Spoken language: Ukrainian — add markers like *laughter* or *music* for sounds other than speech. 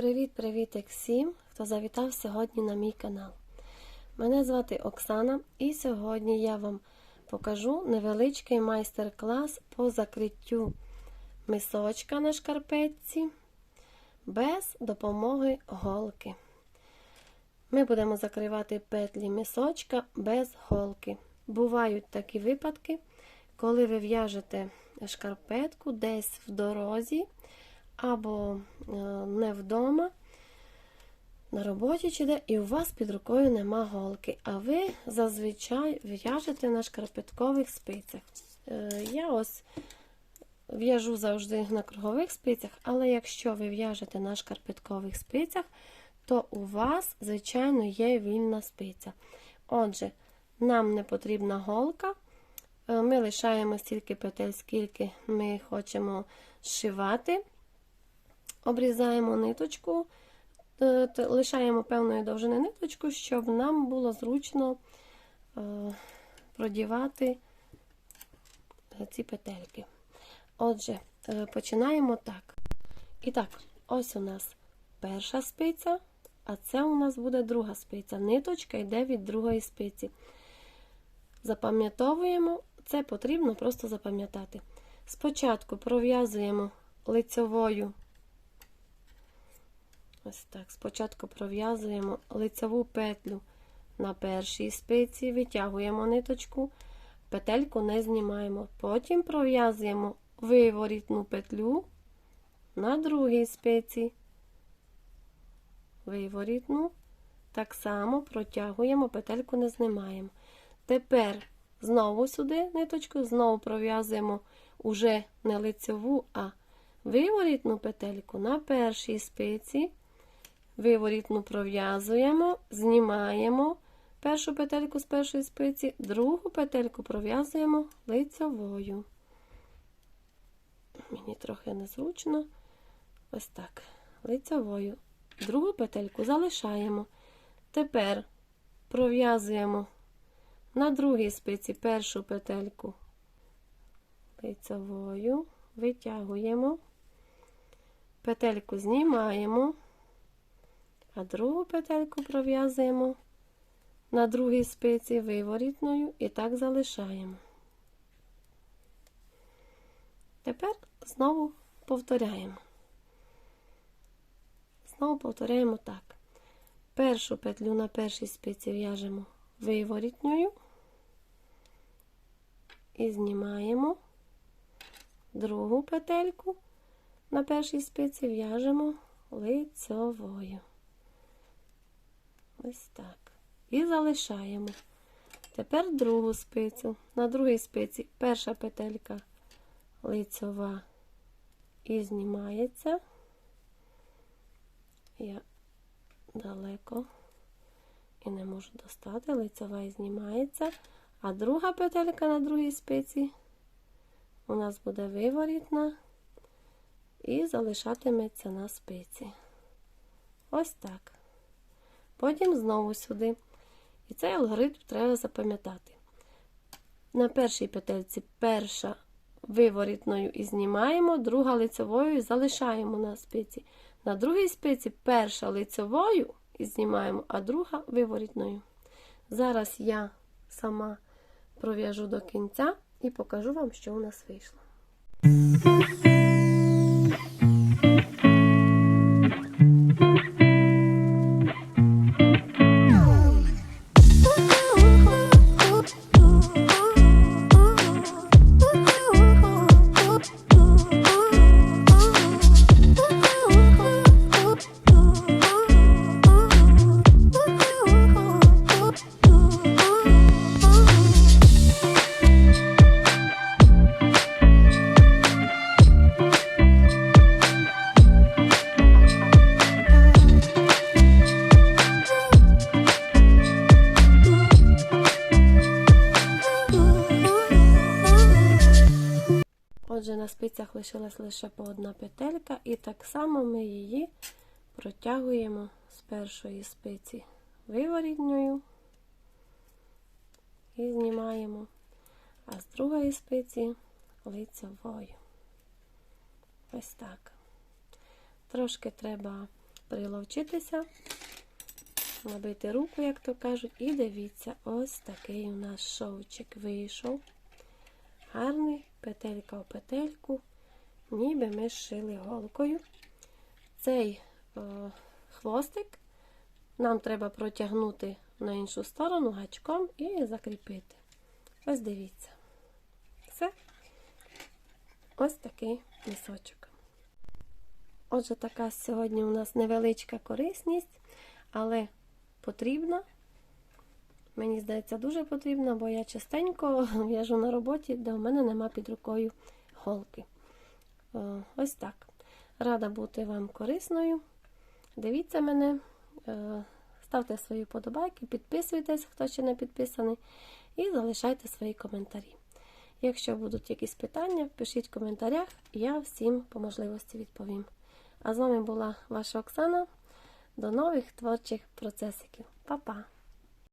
Привіт-привіт всім, хто завітав сьогодні на мій канал. Мене звати Оксана, і сьогодні я вам покажу невеличкий майстер-клас по закриттю мисочка на шкарпетці без допомоги голки. Ми будемо закривати петлі мисочка без голки. Бувають такі випадки, коли ви в'яжете шкарпетку десь в дорозі або е, не вдома, на роботі чи де, і у вас під рукою нема голки, а ви зазвичай в'яжете на шкарпеткових спицях. Е, Я ось в'яжу завжди на кругових спицях, але якщо ви в'яжете на шкарпеткових спицях, то у вас, звичайно, є вільна спиця. Отже, нам не потрібна голка. Е, Ми лишаємо стільки петель, скільки ми хочемо зшивати. Обрізаємо ниточку, е, лишаємо певної довжини ниточку, щоб нам було зручно е, продівати е, ці петельки. Отже, починаємо так. І так, ось у нас перша спиця, а це у нас буде друга спиця. Ниточка йде від другої спиці. Запам'ятовуємо, це потрібно просто запам'ятати. Спочатку пров'язуємо лицьовою. Ось так. Спочатку пров'язуємо лицеву петлю на першій спиці, витягуємо ниточку, петельку не знімаємо. Потім пров'язуємо виворітну петлю на другій спиці. Виворітну. Так само протягуємо, петельку не знімаємо. Тепер знову сюди ниточку, знову пров'язуємо уже не лицеву, а виворітну петельку на першій спиці. Виворітну пров'язуємо, знімаємо першу петельку з першої спиці, другу петельку пров'язуємо лицьовою. Мені трохи незручно. Ось так. Лицьовою. Другу петельку залишаємо. Тепер пров'язуємо на другій спиці першу петельку лицьовою, витягуємо, петельку знімаємо, а другу петельку пров'язуємо на другій спиці виворітною і так залишаємо. Тепер знову повторяємо. Знову повторяємо так. Першу петлю на першій спиці в'яжемо виворітньою і знімаємо другу петельку на першій спиці в'яжемо лицьовою. Ось так. І залишаємо. Тепер другу спицю. На другій спиці перша петелька лицьова і знімається. Я далеко і не можу достати, лицьова і знімається. А друга петелька на другій спиці у нас буде виворітна і залишатиметься на спиці. Ось так. Потім знову сюди. І цей алгоритм треба запам'ятати. На першій петельці перша виворітною і знімаємо, друга лицевою і залишаємо на спиці. На другій спиці перша лицевою і знімаємо, а друга виворітною. Зараз я сама пров'яжу до кінця і покажу вам, що у нас вийшло. На спицях лишилась лише по одна петелька, і так само ми її протягуємо з першої спиці виворітньою і знімаємо, а з другої спиці лицевою. Ось так. Трошки треба приловчитися, набити руку, як то кажуть, і дивіться, ось такий у нас шовчик вийшов. Гарний, петелька в петельку, ніби ми шили голкою. Цей е, хвостик нам треба протягнути на іншу сторону гачком і закріпити. Ось дивіться. Все. Ось такий місочок. Отже, така сьогодні у нас невеличка корисність, але потрібна. Мені здається, дуже потрібна, бо я частенько *laughs* в'яжу на роботі, де у мене нема під рукою голки. Ось так. Рада бути вам корисною. Дивіться мене, е, ставте свої подобайки, підписуйтесь, хто ще не підписаний, і залишайте свої коментарі. Якщо будуть якісь питання, пишіть в коментарях, я всім по можливості відповім. А з вами була ваша Оксана. До нових творчих процесиків. Па-па!